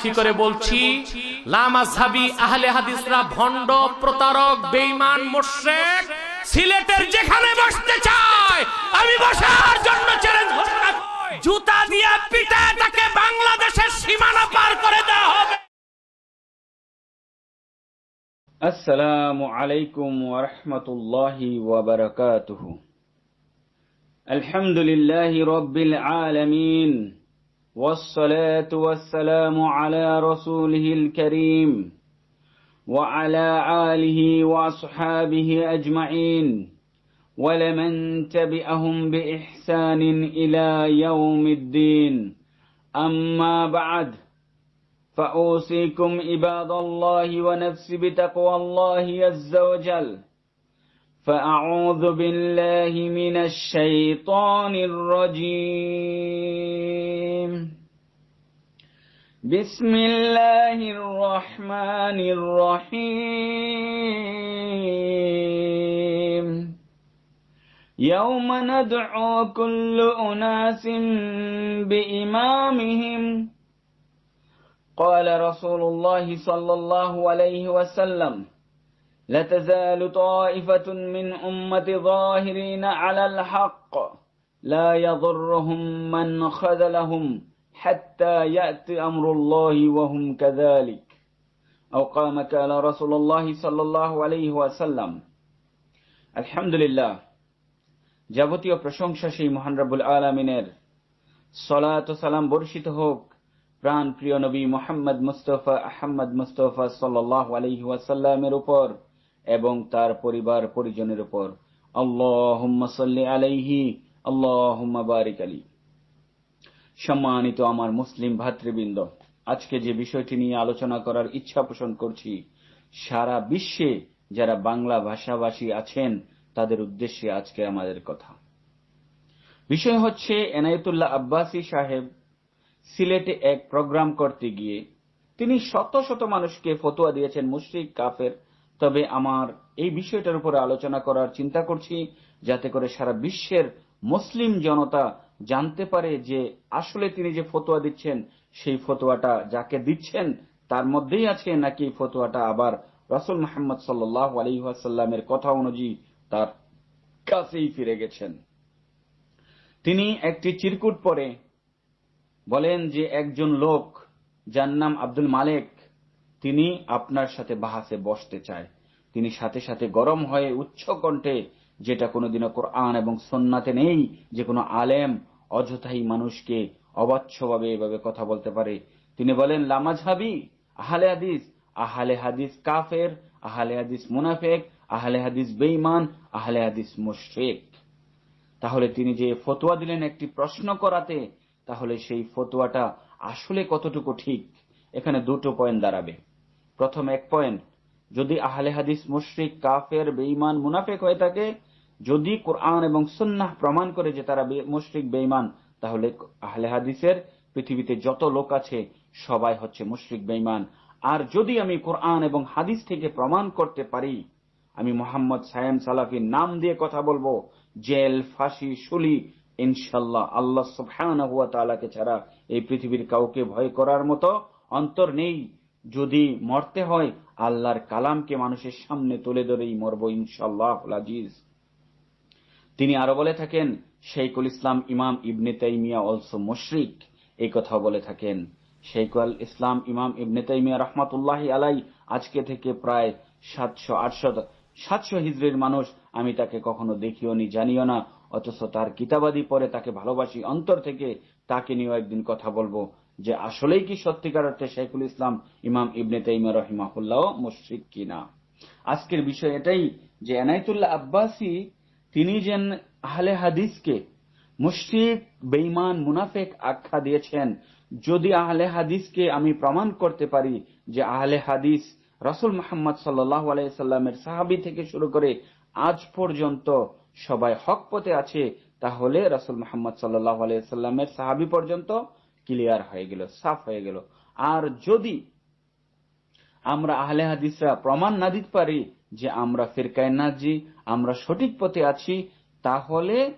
সাক্ষী করে বলছি? লামাজহাবি আহলে হাদিসরা ভণ্ড প্রতারক, বেঈমান মোশেক সিলেটের যেখানে বসতে চায়, আমি বসার জন্য চ্যালেঞ্জ ঘোষণা জুতা দিয়ে পিটায় তাকে বাংলাদেশের সীমানা পার করে দেওয়া হবে। আসসালামু আলাইকুম ওয়া রাহমাতুল্লাহি ওয়া বারাকাতুহু। আলহামদুলিল্লাহি রাব্বিল আলামিন। والصلاة والسلام على رسوله الكريم وعلى آله وأصحابه أجمعين ولمن تبعهم بإحسان إلى يوم الدين. أما بعد فأوصيكم عباد الله ونفسي بتقوى الله عز وجل. فأعوذ بالله من الشيطان الرجيم. بسم الله الرحمن الرحيم. يوم ندعو كل أناس بإمامهم. قال رسول الله صلى الله عليه وسلم لا تزال طائفة من أمة ظاهرين على الحق لا يضرهم من خذلهم حتى يأتي أمر الله وهم كذلك أو قام قال رسول الله صلى الله عليه وسلم الحمد لله যাবতীয় প্রশংসা সেই মহান রাব্বুল আলামিনের সলাত ও সালাম বর্ষিত হোক প্রাণ প্রিয় নবী মোহাম্মদ মুস্তফা আহমদ মুস্তফা সাল্লাহ আলহি ওয়াসাল্লামের উপর এবং তার পরিবার পরিজনের উপর। আল্লাহ সাল্লি আলাইহি আল্লাহ বারিক আলী। সম্মানিত আমার মুসলিম ভাতৃবৃন্দ, আজকে যে বিষয়টি নিয়ে আলোচনা করার ইচ্ছা পোষণ করছি, সারা বিশ্বে যারা বাংলা ভাষাভাষী আছেন, তাদের উদ্দেশ্যে আজকে আমাদের কথা। বিষয় হচ্ছে এনায়েতুল্লাহ আব্বাসী সাহেব সিলেটে এক প্রোগ্রাম করতে গিয়ে তিনি শত শত মানুষকে ফতোয়া দিয়েছেন মুশরিক, কাফের তবে আমার এই বিষয়টার উপরে আলোচনা করার চিন্তা করছি, যাতে করে সারা বিশ্বের মুসলিম জনতা জানতে পারে যে আসলে তিনি যে ফতোয়া দিচ্ছেন, সেই ফতোয়াটা যাকে দিচ্ছেন, তার মধ্যেই আছে নাকি ফতোয়াটা আবার রসুল মোহাম্মদ সাল্লাহ আলহিহাসাল্লামের কথা অনুযায়ী তার কাছেই ফিরে গেছেন। তিনি একটি চিরকুট পরে বলেন যে একজন লোক, যার নাম আব্দুল মালেক তিনি আপনার সাথে বাহাসে বসতে চায়। তিনি সাথে সাথে গরম হয়ে উচ্চ কণ্ঠে, যেটা কোনোদিনও কোরআন এবং সন্নাতে নেই, যে কোনো আলেম, অযথাই মানুষকে অবাচ্ছভাবে এভাবে কথা বলতে পারে। তিনি বলেন লামাজহাবি আহলে হাদিস আহলে হাদিস কাফের, আহলে হাদিস মুনাফেক, আহলে হাদিস বেইমান আহলে হাদিস মুশরিক। তাহলে তিনি যে ফতোয়া দিলেন একটি প্রশ্ন করাতে, তাহলে সেই ফতোয়াটা আসলে কতটুকু ঠিক? এখানে দুটো পয়েন্ট দাঁড়াবে। প্রথম এক পয়েন্ট। যদি আহলে হাদিস মুশরিক, কাফের, বেঈমান, মুনাফেক হয়ে থাকে, যদি কোরআন এবং সুন্নাহ প্রমাণ করে যে তারা মুশরিক, বেঈমান, তাহলে আহলে হাদিসের পৃথিবীতে যত লোক আছে, সবাই হচ্ছে মুশরিক, বেঈমান। আর যদি আমি কোরআন এবং হাদিস থেকে প্রমাণ করতে পারি, আমি মোহাম্মদ সায়েম সালাফির নাম দিয়ে কথা বলব, জেল, ফাঁসি শুলি ইনশাল্লাহ আল্লাহ সুবহানাহু ওয়া তাআলাকে ছাড়া এই পৃথিবীর কাউকে ভয় করার মতো অন্তর নেই। যদি মরতে হয়, আল্লাহর কালামকে মানুষের সামনে তুলে ধরেই মরব ইনশাল্লাহ আজিজ। তিনি আরও বলে থাকেন শেখুল ইসলাম ইমাম ইবনে তাইমিয়া অলসো মুশরিক। এই কথা বলে থাকেন শেখুল ইসলাম ইমাম ইবনে তাইমিয়া রহমাতুল্লাহি আলাই আজকে থেকে প্রায় সাতশো আটশো সাতশো হিজড়ির মানুষ, আমি তাকে কখনো দেখিও নি, জানিও না, অথচ তার কিতাবাদি পরে তাকে ভালোবাসি, অন্তর থেকে তাকে নিয়েও একদিন কথা বলব। যে আসলেই কি সত্যিকার অর্থে শেখুল ইসলাম ইমাম ইবনে তাইমা রহিমাহুল্লাহ মুশরিক কিনা? আজকের বিষয় এটাই যে এনায়তুল্লাহ আব্বাসী, তিনি যেন আহলে হাদিসকে মুশরিক, বেঈমান, মুনাফেক আখ্যা দিয়েছেন, যদি আহলে হাদিসকে আমি প্রমাণ করতে পারি যে আহলে হাদিস রসুল মোহাম্মদ সাল্লাহ আলাইসাল্লামের সাহাবি থেকে শুরু করে আজ পর্যন্ত সবাই হক পথে আছে, তাহলে রসুল মোহাম্মদ সাল্লাহ আলাইসাল্লামের সাহাবি পর্যন্ত ক্লিয়ার হয়ে গেল সাফ হয়ে গেল। আর যদি আমরা আহলে হাদিসরা প্রমাণ না দিতে পারি যে আমরা ফিরকায় নাজি, আমরা সঠিক পথে আছি, তাহলে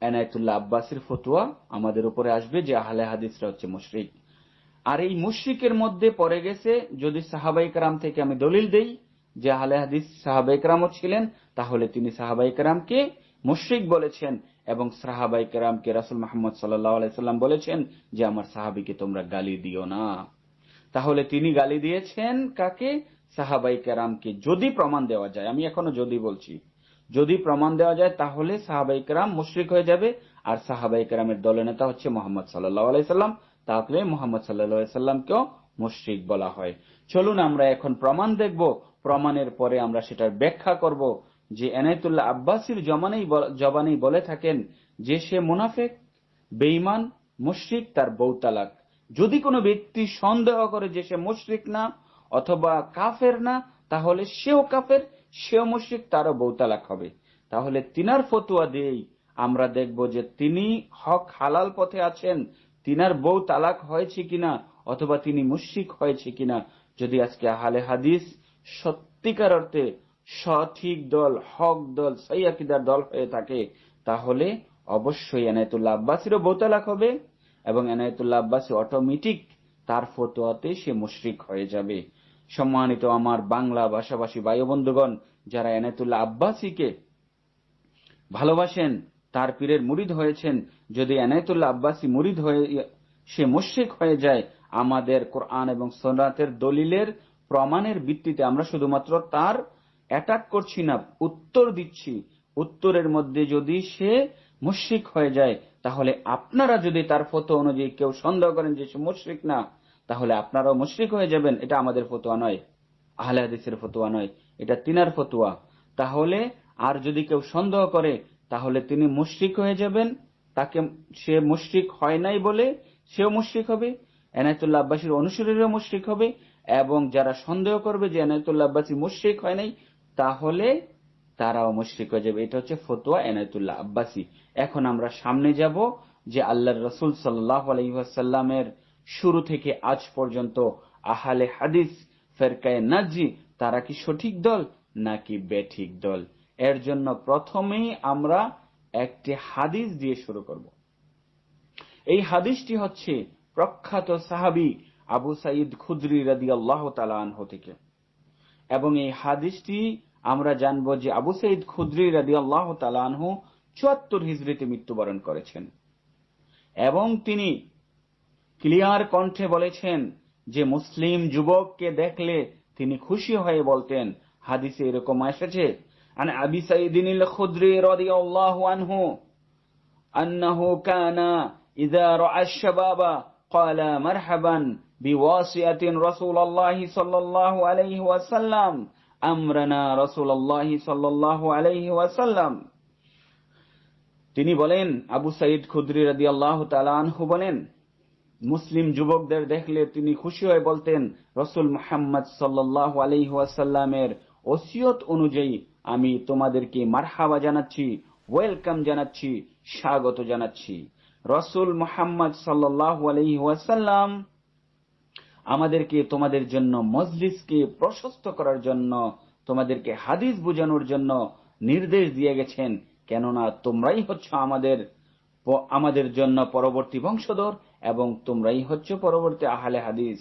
এনায়তুল্লাহ আব্বাসের ফতুয়া আমাদের উপরে আসবে যে আহলে হাদিসরা হচ্ছে মুশরিক। আর এই মুশরিকের মধ্যে পড়ে গেছে, যদি সাহাবাই কারাম থেকে আমি দলিল দেই যে আহলে হাদিস সাহাবাই কারামও ছিলেন, তাহলে তিনি সাহাবাই কারামকে মুশরিক বলেছেন। এবং সাহাবাই কারামকে রাসুল মাহমদ সাল্লাম বলেছেন যে, আমার সাহাবিকে তোমরা গালি দিও না। তাহলে তিনি গালি দিয়েছেন কাকে? সাহাবাই কেরামকে। যদি প্রমাণ দেওয়া যায়, আমি এখনও যদি বলছি, যদি প্রমাণ দেওয়া যায়, তাহলে সাহাবাই কেরাম মুশরিক হয়ে যাবে। আর সাহাবাই কেরামের দলনেতা হচ্ছে মোহাম্মদ সাল্লাহ আলাইসাল্লাম তাহলে মোহাম্মদ সাল্লাহ সাল্লামকেও মুশরিক বলা হয়। চলুন আমরা এখন প্রমাণ দেখব। প্রমাণের পরে আমরা সেটার ব্যাখ্যা করব। যে এনায়তুল্লাহ আব্বাসির জমানেই জবানেই বলে থাকেন যে সে মুনাফেক, বেঈমান, মুশরিক, তার বউ তালাক। যদি কোনো ব্যক্তি সন্দেহ করে যে সে মুশরিক না অথবা কাফের না, তাহলে সেও কাফের, সেও মুশরিক, তারও বউ তালাক হবে। তাহলে তিনার ফতুয়া দিয়েই আমরা দেখব যে তিনি হক হালাল পথে আছেন, তিনার বউ তালাক হয়েছে কিনা অথবা তিনি মুশরিক হয়েছে কিনা। যদি আজকে আহলে হাদিস সত্যিকার অর্থে সঠিক দল, হক দল, সৈয়াকিদার দল হয়ে থাকে, তাহলে অবশ্যই এনায়তুল্লাহ আব্বাসিরও বউ তালাক হবে এবং এনায়তুল্লাহ আব্বাসী অটোমেটিক তার ফতোয়াতে সে মুশরিক হয়ে যাবে। সম্মানিত আমার বাংলা ভাষাভাষী বায়ু বন্ধুগণ, যারা এনায়তুল্লাহ আব্বাসীকে ভালোবাসেন, তার পীরের মুরিদ হয়েছেন, যদি এনায়তুল্লাহ আব্বাসী মুরিদ হয়ে, সে মুশরিক হয়ে যায়, আমাদের কোরআন এবং সোনাতের দলিলের প্রমাণের ভিত্তিতে আমরা শুধুমাত্র তার অ্যাটাক করছি না, উত্তর দিচ্ছি। উত্তরের মধ্যে যদি সে মুশরিক হয়ে যায়, তাহলে আপনারা যদি তার ফতো অনুযায়ী কেউ সন্দেহ করেন যে সে মুশরিক না, তাহলে আপনারাও মুশরিক হয়ে যাবেন। এটা আমাদের ফতোয়া নয়। আহলে হাদিসের ফতোয়া নয়। এটা তিনার ফতোয়া। তাহলে আর যদি কেউ সন্দেহ করে, তাহলে তিনি মুশরিক হয়ে যাবেন। তাকে সে মুশরিক হয় নাই বলে সেও মুশরিক হবে। এনায়তুল্লাহ আব্বাসীর অনুসারীরাও মুশরিক হবে। এবং যারা সন্দেহ করবে যে এনায়তুল্লাহ আব্বাসী মুশরিক হয় নাই তাহলে তারাও মুশরিক হয়ে যাবে। এটা হচ্ছে ফতোয়া এনায়তুল্লাহ আব্বাসী। এখন আমরা সামনে যাব যে আল্লাহর রসুল সাল্লাহ আলহিহাসাল্লামের শুরু থেকে আজ পর্যন্ত আহালে হাদিস, ফেরকায় নাজি তারা কি সঠিক দল নাকি বেঠিক দল? এর জন্য প্রথমেই আমরা একটি হাদিস দিয়ে শুরু করব। এই হাদিসটি হচ্ছে প্রখ্যাত সাহাবি আবু সাইদ খুদরি রাদি আল্লাহ আনহ থেকে। এবং এই হাদিসটি আমরা জানব যে আবু সাইদ খুদরি রাদি আল্লাহ আনহু চুয়াত্তর হিজড়িতে মৃত্যুবরণ করেছেন এবং তিনি ক্লিয়ার কণ্ঠে বলেছেন যে মুসলিম যুবককে দেখলে তিনি খুশি হয়ে বলতেন হাদিসে এরকম এসেছে عن أبي سعيد الخدري رضي الله عنه أنه كان إذا رأى الشباب قال مرحبا আলাইহি আমরানা আলাইহি তিনি বলেন, আবু সাইদ খুদরি রাদিয়াল্লাহু তাআলা আনহু বলেন, মুসলিম যুবকদের দেখলে তিনি খুশি হয়ে বলতেন, রসুল মোহাম্মদ সাল্লাল্লাহু আলাইহি ওসিয়ত অনুযায়ী আমি তোমাদেরকে মারহাবা জানাচ্ছি, ওয়েলকাম জানাচ্ছি, স্বাগত জানাচ্ছি। রসুল মোহাম্মদ সাল্লাল্লাহু আলাইহি আমাদেরকে তোমাদের জন্য মজলিসকে প্রশস্ত করার জন্য, তোমাদেরকে হাদিস বোঝানোর জন্য নির্দেশ দিয়ে গেছেন। কেননা তোমরাই হচ্ছ আমাদের আমাদের জন্য পরবর্তী বংশধর এবং তোমরাই হচ্ছ পরবর্তী আহলে হাদিস।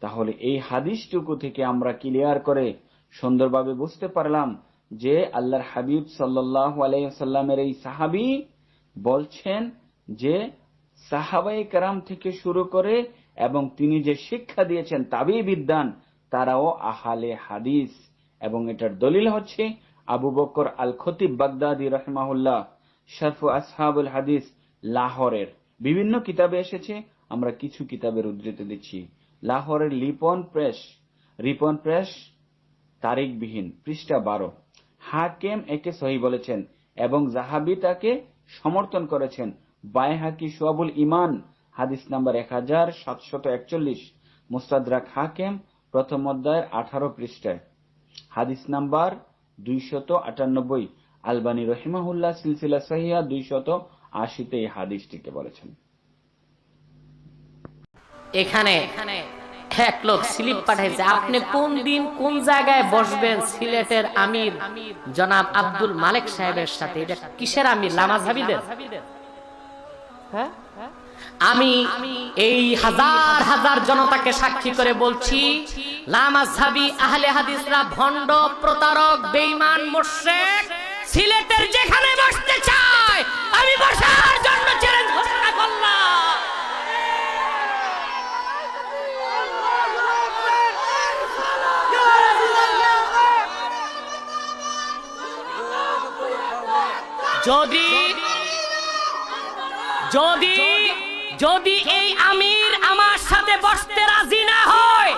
তাহলে এই হাদিসটুকু থেকে আমরা ক্লিয়ার করে সুন্দরভাবে বুঝতে পারলাম যে আল্লাহর হাবিব সাল্লাহ আলাইসাল্লামের এই সাহাবি বলছেন যে সাহাবাই কারাম থেকে শুরু করে এবং তিনি যে শিক্ষা দিয়েছেন তাবি বিদ্যান, তারাও আহালে হাদিস। এবং এটার দলিল হচ্ছে আবু বকর আল খতিব বাগদাদি রহমাহুল্লাহ, শরফু আসহাবুল হাদিস, লাহোরের। বিভিন্ন কিতাবে এসেছে, আমরা কিছু কিতাবের উদ্ধৃতি দিচ্ছি। লাহোরের লিপন প্রেস। রিপন প্রেস তারিখবিহীন, পৃষ্ঠা বারো। হাকেম একে সহি বলেছেন এবং জাহাবি তাকে সমর্থন করেছেন। বায়হাকি সোয়াবুল ইমান হাদিস নাম্বার এক হাজার সাতশত একচল্লিশ, মুস্তাদরাক হাকেম, প্রথম অধ্যায়ের আঠারো পৃষ্ঠায়। হাদিস নাম্বার দুইশত আটানব্বই, আলবানী রহিমাহুল্লাহ সিলসিলা সাহিয়া দুইশত আশিতে এই হাদিসটিকে বলেছেন। এখানে এক লোক স্লিপ পাঠাইছে আপনি কোন দিন কোন জায়গায় বসবেন? সিলেটের আমির জনাব আব্দুল মালিক সাহেবের সাথে। এটা কিসের আমির? লামাজ হাবিদের হ্যাঁ আমি এই হাজার হাজার জনতাকে সাক্ষী করে বলছি আহলে হাদিসরা ভণ্ড প্রতারক মুশরিক, সিলেটের যেখানে বসতে চায়, আমি বসার জন্য যদি যদি যদি এই আমির আমার সাথে বসতে রাজি না হয়,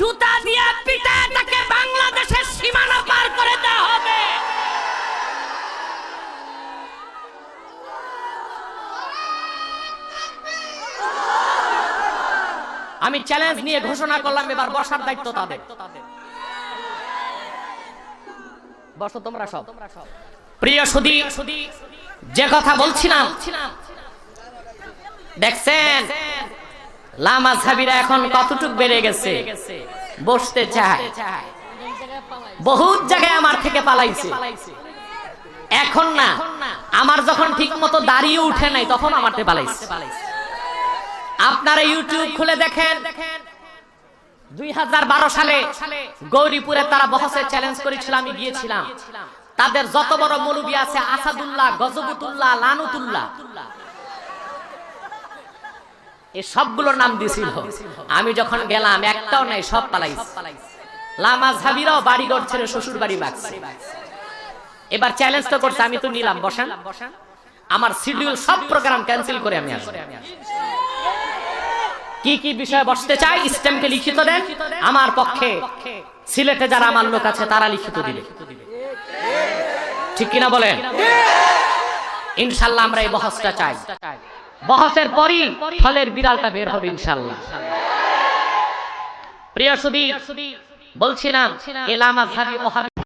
জুতা দিয়ে পিটায় তাকে বাংলাদেশের সীমানা পার করে দেওয়া হবে। আমি চ্যালেঞ্জ নিয়ে ঘোষণা করলাম, এবার বসার দায়িত্ব তাদের। বসো তোমরা সব। প্রিয় সুদী যে কথা বলছিলাম দেখছেন? লামা সাবিরা এখন কতটুক বেড়ে গেছে? বসতে চায়। বহুত জায়গায় আমার থেকে পালাইছে। এখন না, আমার যখন ঠিক মতো দাঁড়িয়ে উঠে নাই, তখন আমার থেকে পালাইছে। আপনারা ইউটিউব খুলে দেখেন, দুই হাজার বারো সালে গৌরীপুরে তারা বহসের চ্যালেঞ্জ করেছিল, আমি গিয়েছিলাম। তাদের যত বড় মৌলবী আছে, আসাদুল্লাহ, গজবুতুল্লাহ, লানুতুল্লাহ এই সবগুলোর নাম দিছিল। আমি যখন গেলাম, একটাও নাই, সব পালাইছে। লামা ঝাবিরাও বাড়ি ঘর ছেড়ে শ্বশুর বাড়ি বাগছে এবার চ্যালেঞ্জ তো করছে, আমি তো নিলাম, বসান। আমার শিডিউল সব প্রোগ্রাম ক্যান্সেল করে আমি আসব। কি কি বিষয়ে বসতে চাই স্টেমকে লিখিত দেন। আমার পক্ষে সিলেটে যারা আমার লোক আছে, তারা লিখিত দিলে ঠিক কিনা বলেন? ইনশাল্লাহ আমরা এই বহসটা চাই। বহসের পরই ফলের বিড়ালটা বের হবে ইনশাল্লাহ প্রিয় সুবি বলছিলাম এলামা ভাবি ওহাবি